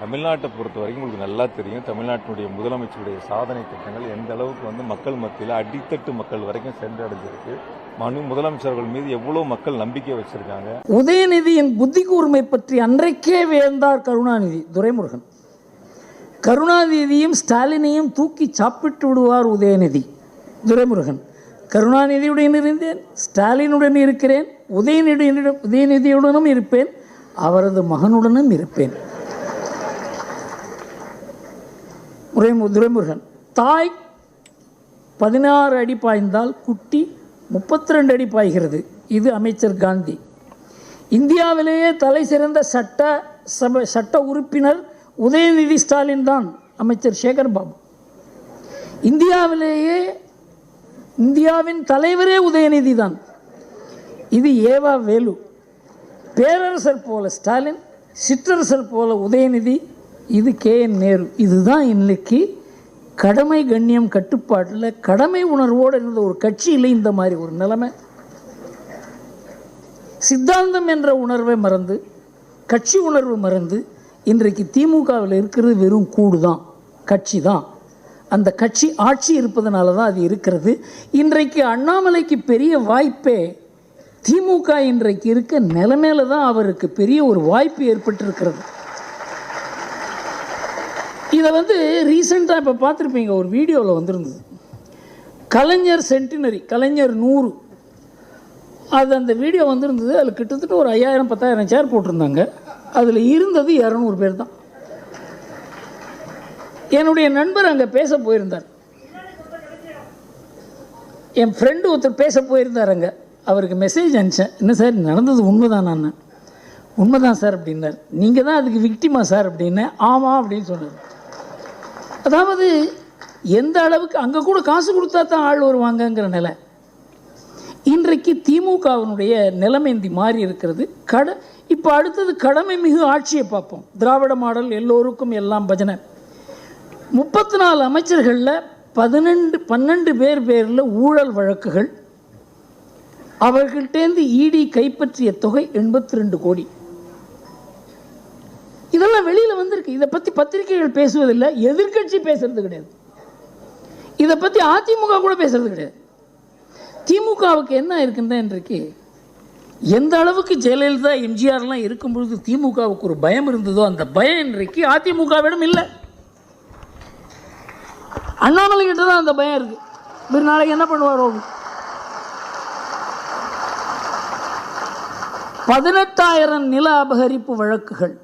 தமிழ்நாட்டை பொறுத்த வரைக்கும் உங்களுக்கு நல்லா தெரியும். தமிழ்நாட்டினுடைய முதலமைச்சருடைய சாதனை திட்டங்கள் எந்த அளவுக்கு வந்து மக்கள் மத்தியில் அடித்தட்டு மக்கள் வரைக்கும் சென்றடைஞ்சிருக்கு. மனு முதலமைச்சர்கள் மீது எவ்வளவு மக்கள் நம்பிக்கை வச்சிருக்காங்க. உதயநிதியின் புத்தி கூர்மை பற்றி அன்றைக்கே வேந்தார் கருணாநிதி துரைமுருகன். கருணாநிதியும் ஸ்டாலினையும் தூக்கி சாப்பிட்டு விடுவார் உதயநிதி துரைமுருகன். கருணாநிதியுடன் இருந்தேன் ஸ்டாலினுடன் இருக்கிறேன் உதயநிதியுடன் உதயநிதியுடனும் இருப்பேன் அவரது மகனுடனும் இருப்பேன். முறை துரைமுருகன் தாய் பதினாறு அடி பாய்ந்தால் குட்டி முப்பத்தி ரெண்டு அடி பாய்கிறது. இது அமைச்சர் காந்தி. இந்தியாவிலேயே தலை சிறந்த சட்ட சபை சட்ட உறுப்பினர் உதயநிதி ஸ்டாலின் தான் அமைச்சர் சேகர் பாபு இந்தியாவிலேயே இந்தியாவின் தலைவரே உதயநிதி தான். இது ஏவா வேலு. பேரரசர் போல ஸ்டாலின் சிற்றரசர் போல உதயநிதி இது கே என் நேரு. இதுதான் இன்னைக்கு கடமை கண்ணியம் கட்டுப்பாட்டில் கடமை உணர்வோடு இருந்த ஒரு கட்சியில் இந்த மாதிரி ஒரு நிலைமை. சித்தாந்தம் என்ற உணர்வை மறந்து கட்சி உணர்வு மறந்து இன்றைக்கு திமுகவில் இருக்கிறது வெறும் கூடு தான் கட்சி தான் அந்த கட்சி ஆட்சி இருப்பதனால தான் அது இருக்கிறது. இன்றைக்கு அண்ணாமலைக்கு பெரிய வாய்ப்பே திமுக இன்றைக்கு இருக்க நிலைமையில தான் அவருக்கு பெரிய ஒரு வாய்ப்பு ஏற்பட்டிருக்கிறது. இதை வந்து ரீசெண்டாக இப்போ பார்த்துருப்பீங்க ஒரு வீடியோவில் வந்திருந்தது. கலைஞர் சென்டினரி கலைஞர் நூறு. அது அந்த வீடியோ வந்திருந்தது அதில் கிட்டத்தட்ட ஒரு ஐயாயிரம் பத்தாயிரம் சேர் போட்டிருந்தாங்க. அதில் இருந்தது இரநூறு பேர் தான். என்னுடைய நண்பர் அங்கே பேச போயிருந்தார். என் ஃப்ரெண்டு ஒருத்தர் பேச போயிருந்தார் அங்கே. அவருக்கு மெசேஜ் அனுப்பிச்சேன். என்ன சார் நடந்தது உண்மைதான் நான். உண்மைதான் சார் அப்படின்னார். நீங்கள் தான் அதுக்கு விக்டிமா சார் அப்படின்னு ஆமாம் அப்படின்னு சொன்னார். அதாவது எந்த அளவுக்கு அங்கே கூட காசு கொடுத்தா தான் ஆள் வருவாங்கங்கிற நிலை. இன்றைக்கு திமுகவினுடைய நிலைமை இந்த மாறி இருக்கிறது. கட இப்போ அடுத்தது கடமை மிகு ஆட்சியை பார்ப்போம். திராவிட மாடல் எல்லோருக்கும் எல்லாம் பஜனை. முப்பத்தி நாலு அமைச்சர்களில் பதினெண்டு பன்னெண்டு பேர் பேரில் ஊழல் வழக்குகள். அவர்கள்டேந்து இடி கைப்பற்றிய தொகை எண்பத்தி ரெண்டு கோடி. இதெல்லாம் வெளியில் வந்திருக்கு. இதை பற்றி பத்திரிகைகள் பேசுவதில்லை எதிர்க்கட்சி பேசுறது கிடையாது. இதை பற்றி அதிமுக கூட பேசுறது கிடையாது. திமுகவுக்கு என்ன இருக்குன்னு இன்றைக்கு எந்த அளவுக்கு ஜெயலலிதா எம்ஜிஆர்லாம் இருக்கும் பொழுது திமுகவுக்கு ஒரு பயம் இருந்ததோ அந்த பயம் இன்றைக்கு அதிமுகவிடம் இல்லை. அண்ணாமலை கிட்ட தான் அந்த பயம் இருக்கு. இவர் நாளைக்கு என்ன பண்ணுவாரோ பதினெட்டாயிரம் நில அபகரிப்பு வழக்குகள்.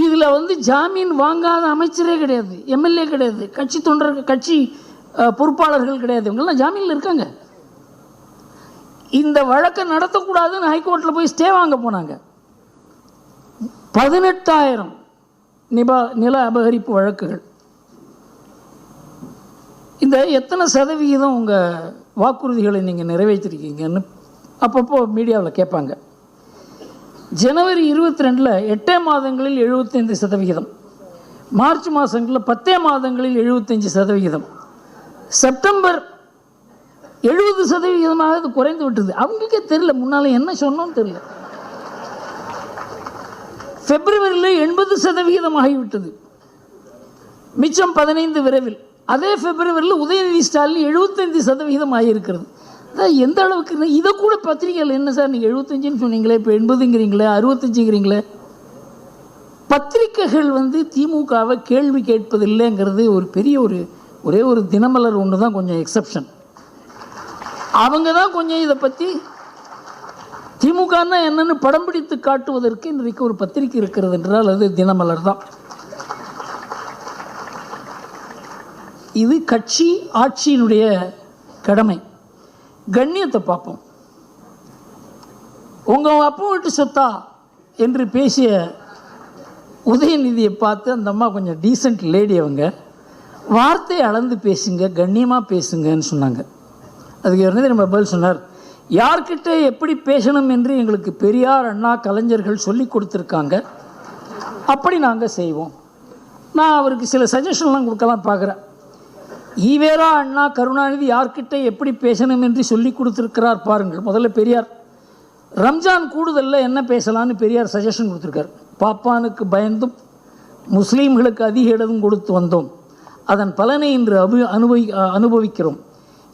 இதில் வந்து ஜாமீன் வாங்காத அமைச்சரே கிடையாது எம்எல்ஏ கிடையாது கட்சி தொண்டர்கள் கட்சி பொறுப்பாளர்கள் கிடையாது. இவங்கெல்லாம் ஜாமீனில் இருக்காங்க. இந்த வழக்கை நடத்தக்கூடாதுன்னு ஹைகோர்ட்டில் போய் ஸ்டே வாங்க போனாங்க. பதினெட்டாயிரம் நிபா நில அபகரிப்பு வழக்குகள். இந்த எத்தனை சதவிகிதம் உங்கள் வாக்குறுதிகளை நீங்கள் நிறைவேற்றிருக்கீங்கன்னு அப்பப்போ மீடியாவில் கேட்பாங்க. ஜனவரி இருபத்தி ரெண்டில் எட்டே மாதங்களில் எழுபத்தைந்து சதவிகிதம். மார்ச் மாதங்களில் பத்தே மாதங்களில் எழுபத்தஞ்சு சதவிகிதம். செப்டம்பர் எழுபது சதவிகிதமாக அது குறைந்து விட்டது. அவங்களுக்கே தெரியல முன்னால் என்ன சொன்னோன்னு தெரியல. பிப்ரவரியில் எண்பது சதவிகிதம் ஆகிவிட்டது. மிச்சம் பதினைந்து விரைவில். அதே பிப்ரவரியில் உதயநிதி ஸ்டாலின் எழுபத்தைந்து சதவிகிதம் ஆகியிருக்கிறது. அதான் எந்த அளவுக்கு இதை கூட பத்திரிகைகள் என்ன சார் நீங்கள் எழுபத்தஞ்சுன்னு சொன்னீங்களே இப்போ எண்பதுங்கிறீங்களே அறுபத்தஞ்சுங்கிறீங்களே? பத்திரிகைகள் வந்து திமுகவை கேள்வி கேட்பதில்லைங்கிறது ஒரு பெரிய ஒரு ஒரே ஒரு தினமலர் ஒன்று தான் கொஞ்சம் எக்ஸப்ஷன் அவங்க தான் கொஞ்சம் இதை பற்றி திமுகன்னா என்னென்னு படம் பிடித்து காட்டுவதற்கு இன்றைக்கு ஒரு பத்திரிக்கை இருக்கிறது என்றால் அது தினமலர் தான் இது கட்சி ஆட்சியினுடைய கடமை. கண்ணியத்தை பார்ப்போம். உங்கள் அப்பா வீட்டு சொத்தா? என்று பேசிய உதயநிதியை பார்த்து அந்த அம்மா கொஞ்சம் டீசெண்ட் லேடி அவங்க. வார்த்தை அளந்து பேசுங்க கண்ணியமாக பேசுங்கன்னு சொன்னாங்க. அதுக்கு இருந்து நம்ம பதில் சொன்னார். யார்கிட்ட எப்படி பேசணும் என்று எங்களுக்கு பெரியார் அண்ணா கலைஞர்கள் சொல்லி கொடுத்துருக்காங்க. அப்படி நாங்கள் செய்வோம். நான் அவருக்கு சில சஜஷன்லாம் கொடுக்கலாம் பார்க்குறேன். ஈவேரா அண்ணா கருணாநிதி யார்கிட்ட எப்படி பேசணும் என்று சொல்லி கொடுத்துருக்கிறார் பாருங்கள். முதல்ல பெரியார். ரம்ஜான் கூடுதலில் என்ன பேசலான்னு பெரியார் சஜஷன் கொடுத்துருக்கார். பாப்பானுக்கு பயந்தும் முஸ்லீம்களுக்கு அதிக இடம் கொடுத்து வந்தோம். அதன் பலனை இன்று அபு அனுபவி அனுபவிக்கிறோம்.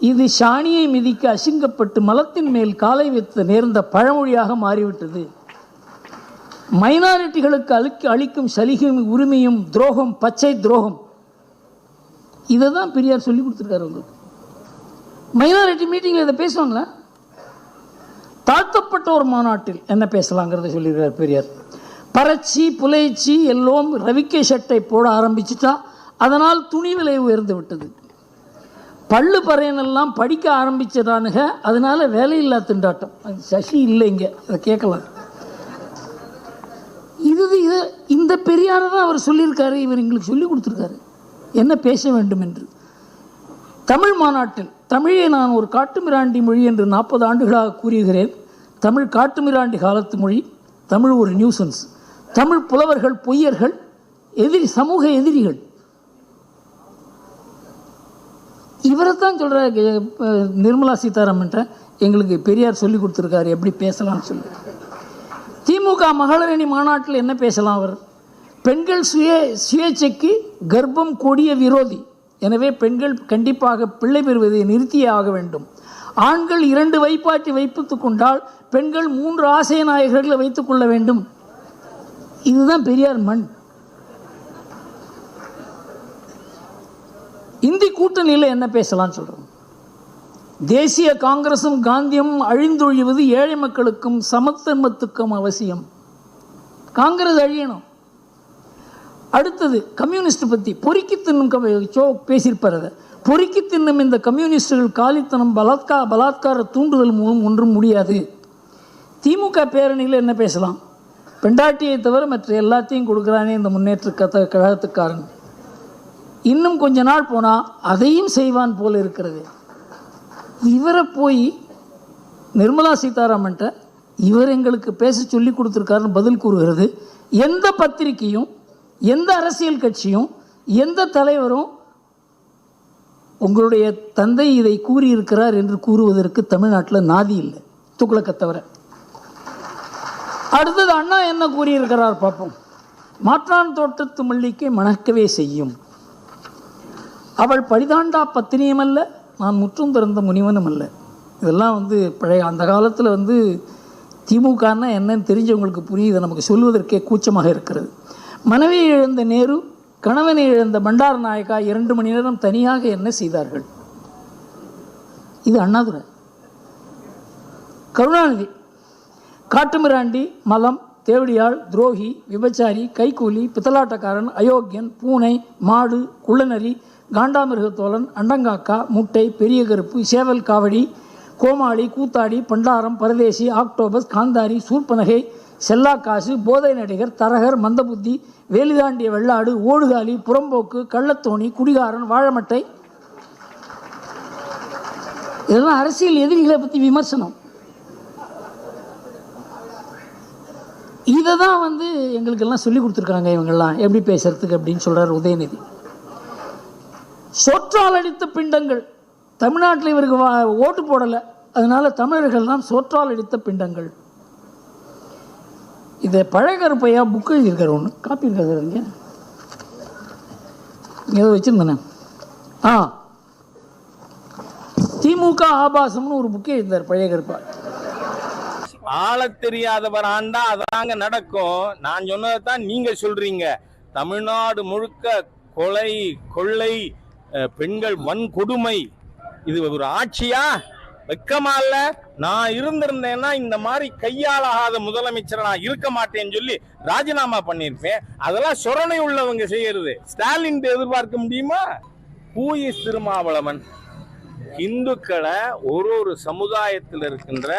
இது ஷானியை மிதிக்க அசிங்கப்பட்டு மலத்தின் மேல் காலை வைத்து நேர்ந்த பழமொழியாக மாறிவிட்டது. மைனாரிட்டிகளுக்கு அளிக்க அளிக்கும் சலுகையும் உரிமையும் துரோகம் பச்சை துரோகம் இதை தான் பெரியார் சொல்லி கொடுத்துருக்காரு உங்களுக்கு மைனாரிட்டி மீட்டிங்கில் இதை பேசுவாங்களா? தாழ்த்தப்பட்ட ஒரு மாநாட்டில் என்ன பேசலாங்கிறத சொல்லியிருக்கார் பெரியார். பறச்சி புலைச்சி எல்லோரும் ரவிக்கை சட்டை போட ஆரம்பிச்சுட்டா அதனால் துணி விலை உயர்ந்து விட்டது. பள்ளு பறையனெல்லாம் படிக்க ஆரம்பிச்சதானுங்க அதனால் வேலையில்லா திண்டாட்டம். அது சசி இல்லைங்க அதை கேட்கலாம். இது இது இந்த பெரியாரை தான் அவர் சொல்லியிருக்காரு இவர் எங்களுக்கு சொல்லி கொடுத்துருக்காரு. என்ன பேச வேண்டும் என்று தமிழ் மாநாட்டில் தமிழை நான் ஒரு காட்டுமிராண்டி மொழி என்று நாற்பது ஆண்டுகளாக கூறுகிறேன். தமிழ் காட்டுமிராண்டி காலத்து மொழி தமிழ் ஒரு நியூசன்ஸ். தமிழ் புலவர்கள் பொய்யர்கள் எதிரி சமூக எதிரிகள். இவரை தான் சொல்கிற நிர்மலா சீதாராமன்ற எங்களுக்கு பெரியார் சொல்லி கொடுத்துருக்காரு. எப்படி பேசலாம்னு சொல்லி. திமுக மகளிரணி மாநாட்டில் என்ன பேசலாம் அவர்? பெண்கள் சுய சுயேட்சைக்கு கர்ப்பம் கொடிய விரோதி. எனவே பெண்கள் கண்டிப்பாக பிள்ளை பெறுவதை நிறுத்தியே ஆக வேண்டும். ஆண்கள் இரண்டு வைப்பாட்டி வைப்பித்து கொண்டால் பெண்கள் மூன்று ஆசை நாயகர்களை வைத்துக் கொள்ள வேண்டும். இதுதான் பெரியார் மண். இந்தி கூட்டணியில் என்ன பேசலாம்னு சொல்கிறோம் தேசிய காங்கிரசும் காந்தியும் அழிந்தொழிவது ஏழை மக்களுக்கும் சமத்தன்மத்துக்கும் அவசியம். காங்கிரஸ் அழியணும். அடுத்தது கம்யூனிஸ்ட் பற்றி பொறுக்கி தின்னும் க- சோ பேசியிருப்பார் அதை. பொறுக்கி தின்னும் இந்த கம்யூனிஸ்டுகள் காலித்தனம் பலாத்கா பலாத்கார தூண்டுதல் மூலம் ஒன்றும் முடியாது. திமுக பேரணியில் என்ன பேசலாம்? பெண்டாட்டியை தவிர மற்ற எல்லாத்தையும் கொடுக்குறானே இந்த முன்னேற்ற கத கழகத்துக்காரன். இன்னும் கொஞ்ச நாள் போனால் அதையும் செய்வான் போல் இருக்கிறது. இவரை போய் நிர்மலா சீதாராமன்ட்ட இவர் எங்களுக்கு பேச சொல்லி கொடுத்துருக்காருன்னு பதில் கூறுகிறது. எந்த பத்திரிக்கையும் எந்த அரசியல் கட்சியும் எந்த தலைவரும் உங்களுடைய தந்தை இதை கூறியிருக்கிறார் என்று கூறுவதற்கு தமிழ்நாட்டில் நாதி இல்லை. துக்ளக்கை தவிர. அடுத்தது அண்ணா என்ன கூறியிருக்கிறார் பார்ப்போம். மாற்றான் தோட்டத்து மல்லிக்கை மணக்கவே செய்யும். அவள் பரிதாண்டா பத்தினியும் அல்ல நான் முற்றும் திறந்த முனிவனும் அல்ல. இதெல்லாம் வந்து பழைய அந்த காலத்தில் வந்து திமுகன்னா என்னன்னு தெரிஞ்சவங்களுக்கு புரியுது. நமக்கு சொல்வதற்கே கூச்சமாக இருக்கிறது. மனைவி இழந்த நேரு கணவனை இழந்த பண்டார நாயக்கா இரண்டு மணி நேரம் தனியாக என்ன செய்தார்கள்? இது அண்ணாதுரை. கருணாநிதி காட்டுமிராண்டி மலம் தேவடியாள் துரோகி விபச்சாரி கைக்கூலி பித்தலாட்டக்காரன் அயோக்கியன் பூனை மாடு குள்ளநரி காண்டாமிருகத்தோழன் அண்டங்காக்கா முட்டை பெரிய கருப்பு சேவல் காவடி கோமாளி கூத்தாடி பண்டாரம் பரதேசி ஆக்டோபஸ் காந்தாரி சூர்பனகை செல்லாக்காசு போதை நடிகர் தரகர் மந்தபுத்தி வேலிதாண்டிய வெள்ளாடு ஓடுகாலி புறம்போக்கு கள்ளத்தோணி குடிகாரன் வாழமட்டை. இதெல்லாம் அரசியல் எதிரிகளை பற்றி விமர்சனம். இதை தான் வந்து எங்களுக்கெல்லாம் சொல்லி கொடுத்துருக்காங்க இவங்கெல்லாம். எப்படி பேசுறதுக்கு அப்படின்னு சொல்கிறார் உதயநிதி. சொற்றால் அடித்த பிண்டங்கள். தமிழ்நாட்டில் இவருக்கு வா- ஓட்டு போடலை. அதனால் தமிழர்கள்லாம் சொற்றால் அடித்த பிண்டங்கள். இதை பழகருப்பையா புக்கு எழுதியிருக்காரு ஒன்று காப்பி இருக்காது இங்கே. ஏதோ வச்சுருந்தேனே. ஆ. திமுக ஆபாசம்னு ஒரு புக்கே எழுந்தார் பழைய கருப்பா ஆளத் தெரியாதவர் ஆண்டா அதாங்க நடக்கும். நான் சொன்னதைத்தான் நீங்க சொல்றீங்க. தமிழ்நாடு முழுக்க கொலை கொள்ளை பெண்கள் வன்கொடுமை. இது ஒரு ஆட்சியா? வெக்கமா இல்ல நான் இருந்திருந்தேன்னா இந்த மாதிரி கையாளாகாத முதலமைச்சர் நான் இருக்க மாட்டேன்னு சொல்லி ராஜினாமா பண்ணியிருப்பேன். அதெல்லாம் சொரணை உள்ளவங்க செய்யறது. ஸ்டாலின் எதிர்பார்க்க முடியுமா? பூயி திருமாவளவன். இந்துக்களை ஒரு ஒரு சமுதாயத்தில் இருக்கின்ற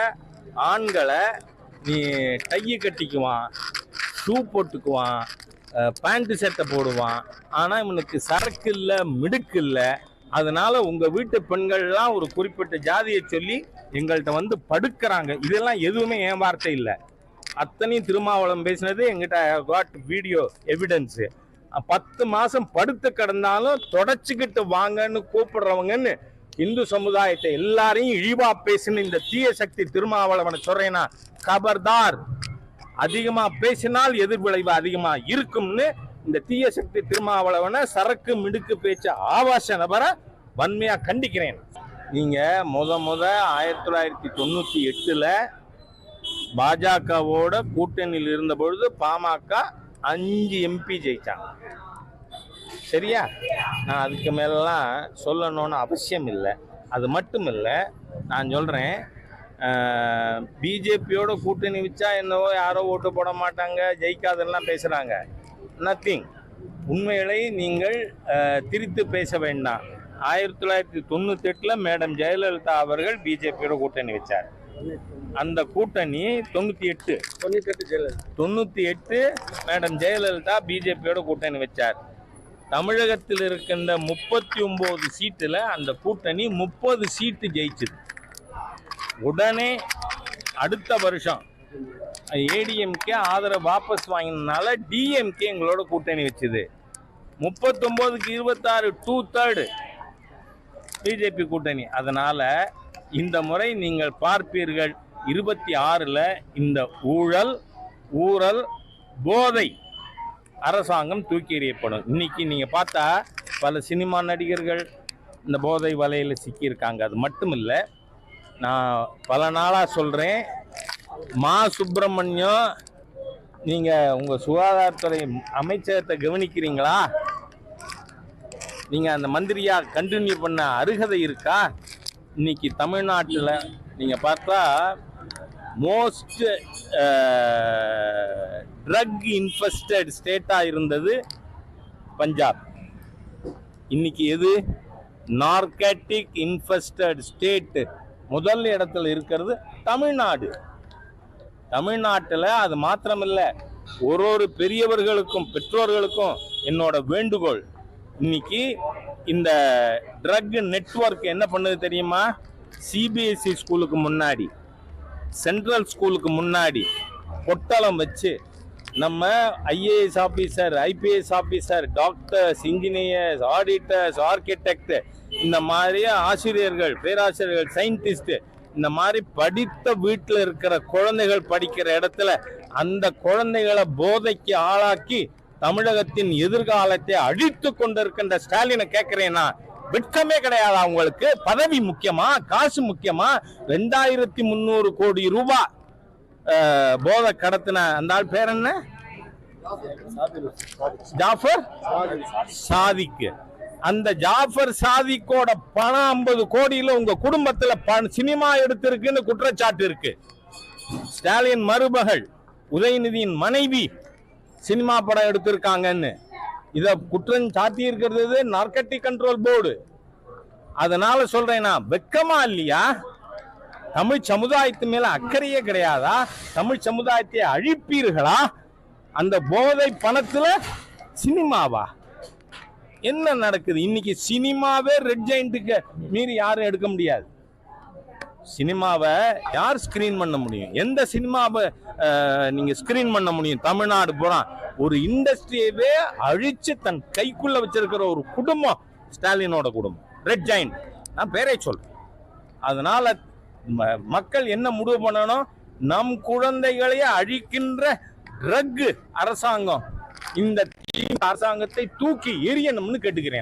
ஆண்களை நீ டையை கட்டிக்குவான் ஷூ போட்டுக்குவான் பேண்ட்டு சட்டை போடுவான். ஆனால் இவனுக்கு சரக்கு இல்லை மிடுக்கு இல்லை. அதனால உங்க வீட்டு பெண்கள்லாம் ஒரு குறிப்பிட்ட ஜாதியை சொல்லி எங்கள்கிட்ட வந்து படுக்கிறாங்க. இதெல்லாம் எதுவுமே என் வார்த்தை இல்லை. அத்தனையும் திருமாவளம் பேசினது எங்கிட்ட காட் வீடியோ எவிடன்ஸு பத்து மாசம் படுத்து கிடந்தாலும் தொடச்சிக்கிட்டு வாங்கன்னு கூப்பிடுறவங்கன்னு இந்து சமுதாயத்தை எல்லாரையும் இழிவா பேசின இந்த தீய சக்தி திருமாவளவனை சொல்றேன்னா கபர்தார். அதிகமா பேசினால் எதிர்விளைவு அதிகமா இருக்கும்னு இந்த தீய சக்தி திருமாவளவனை சரக்கு மிடுக்கு பேச்ச ஆபாச நபரை வன்மையா கண்டிக்கிறேன். நீங்க முத முத ஆயிரத்தி தொள்ளாயிரத்தி தொண்ணூத்தி எட்டுல பாஜகவோட கூட்டணியில் இருந்த பொழுது பாமக அஞ்சு எம்பி ஜெயிச்சாங்க. சரியா? நான் அதுக்கு மேலலாம் சொல்லணும்னு அவசியம் இல்லை. அது மட்டும் இல்லை நான் சொல்கிறேன் பிஜேபியோட கூட்டணி வச்சா என்னவோ யாரோ ஓட்டு போட மாட்டாங்க ஜெயிக்காதெல்லாம் பேசுகிறாங்க நத்திங் உண்மைகளை நீங்கள் திரித்து பேச வேண்டாம். ஆயிரத்தி தொள்ளாயிரத்தி தொண்ணூத்தி எட்டுல மேடம் ஜெயலலிதா அவர்கள் பிஜேபியோட கூட்டணி வச்சார். அந்த கூட்டணி தொண்ணூத்தி எட்டு தொண்ணூத்தி எட்டு மேடம் ஜெயலலிதா பிஜேபியோட கூட்டணி வச்சார். தமிழகத்தில் இருக்கின்ற முப்பத்தி ஒன்பது சீட்டுல அந்த கூட்டணி முப்பது சீட்டு ஜெயிச்சது. உடனே அடுத்த வருஷம் ஏடிஎம்கே ஆதரவு வாபஸ் வாங்கினதுனால டிஎம்கே எங்களோட கூட்டணி வச்சுது. முப்பத்தொம்போதுக்கு இருபத்தாறு டூ தேர்டு பிஜேபி கூட்டணி. அதனால் இந்த முறை நீங்கள் பார்ப்பீர்கள் இருபத்தி ஆறில் இந்த ஊழல் ஊழல் போதை அரசாங்கம் தூக்கி எறியப்படும். இன்னைக்கு நீங்கள் பார்த்தா பல சினிமா நடிகர்கள் இந்த போதை வலையில் சிக்கியிருக்காங்க. அது மட்டும் இல்லை நான் பல நாளாக சொல்கிறேன் மா சுப்பிரமணியம் நீங்கள் உங்கள் சுகாதாரத்துறை அமைச்சகத்தை கவனிக்கிறீங்களா? நீங்கள் அந்த மந்திரியாக கண்டினியூ பண்ண அருகதை இருக்கா? இன்னைக்கு தமிழ்நாட்டில் நீங்கள் பார்த்தா மோஸ்ட் ட்ரக் இன்ஃபெஸ்டட் ஸ்டேட்டாக இருந்தது பஞ்சாப். இன்னைக்கு எது? நார்கட்டிக் இன்ஃபெஸ்டட் ஸ்டேட்டு முதல் இடத்துல இருக்கிறது தமிழ்நாடு. தமிழ்நாட்டில் அது மாத்திரமில்லை. ஒரு ஒரு பெரியவர்களுக்கும் பெற்றோர்களுக்கும் என்னோட வேண்டுகோள். இன்னைக்கு இந்த ட்ரக் நெட்வொர்க் என்ன பண்ணுது தெரியுமா? சிபிஎஸ்சி ஸ்கூலுக்கு முன்னாடி சென்ட்ரல் ஸ்கூலுக்கு முன்னாடி பொட்டலம் வச்சு நம்ம IAS officer IPS officer doctors engineers auditors architect இந்த மாதிரி ஆசிரியர்கள் பேராசிரியர்கள் சயின்டிஸ்ட் இந்த மாதிரி படித்த வீட்டில் இருக்கிற குழந்தைகள் படிக்கிற இடத்துல அந்த குழந்தைகளை போதைக்கு ஆளாக்கி தமிழகத்தின் எதிர்காலத்தை அழித்து கொண்டிருக்கின்ற ஸ்டாலினை கேட்கிறேன்னா வெட்கமே கிடையாது அவங்களுக்கு. பதவி முக்கியமா? காசு முக்கியமா? ரெண்டாயிரத்தி முந்நூறு கோடி ரூபாய் போதை கடத்தின அந்த ஆள் பேர் என்ன? ஜாஃபர்? சாதிக்கு. அந்த ஜாஃபர் சாதிக்கோட பணம் ஐம்பது கோடியில உங்க குடும்பத்துல சினிமா எடுத்திருக்குன்னு குற்றச்சாட்டு இருக்கு. ஸ்டாலின் மருமகள் உதயநிதியின் மனைவி சினிமா படம் எடுத்திருக்காங்கன்னு. இத குற்றம் சாட்டி இருக்கிறது நார்கட்டிக் கண்ட்ரோல் போர்டு அதனால நான் வெக்கமா இல்லையா? தமிழ் சமுதாயத்து மேல அக்கறையே கிடையாதா? தமிழ் சமுதாயத்தை அழிப்பீர்களா? அந்த போதை பணத்துல சினிமாவா? என்ன நடக்குது? இன்னைக்கு சினிமாவே ரெட் ஜெயிண்ட்டுக்கு மீறி யாரும் எடுக்க முடியாது. சினிமாவை யார் ஸ்கிரீன் பண்ண முடியும்? எந்த சினிமாவை நீங்கள் ஸ்க்ரீன் ஸ்கிரீன் பண்ண முடியும்? தமிழ்நாடு பூரா ஒரு இண்டஸ்ட்ரியவே அழித்து தன் கைக்குள்ளே வச்சிருக்கிற ஒரு குடும்பம் ஸ்டாலினோட குடும்பம். ரெட் ஜாயின் நான் பேரே சொல்கிறேன் அதனால் ம- மக்கள் என்ன முடிவு பண்ணணும்? நம் குழந்தைகளையே அழிக்கின்ற ட்ரக் அரசாங்கம். இந்த அரசாங்கத்தை தூக்கி எரியணும்னு கேட்டுக்கிறேன்.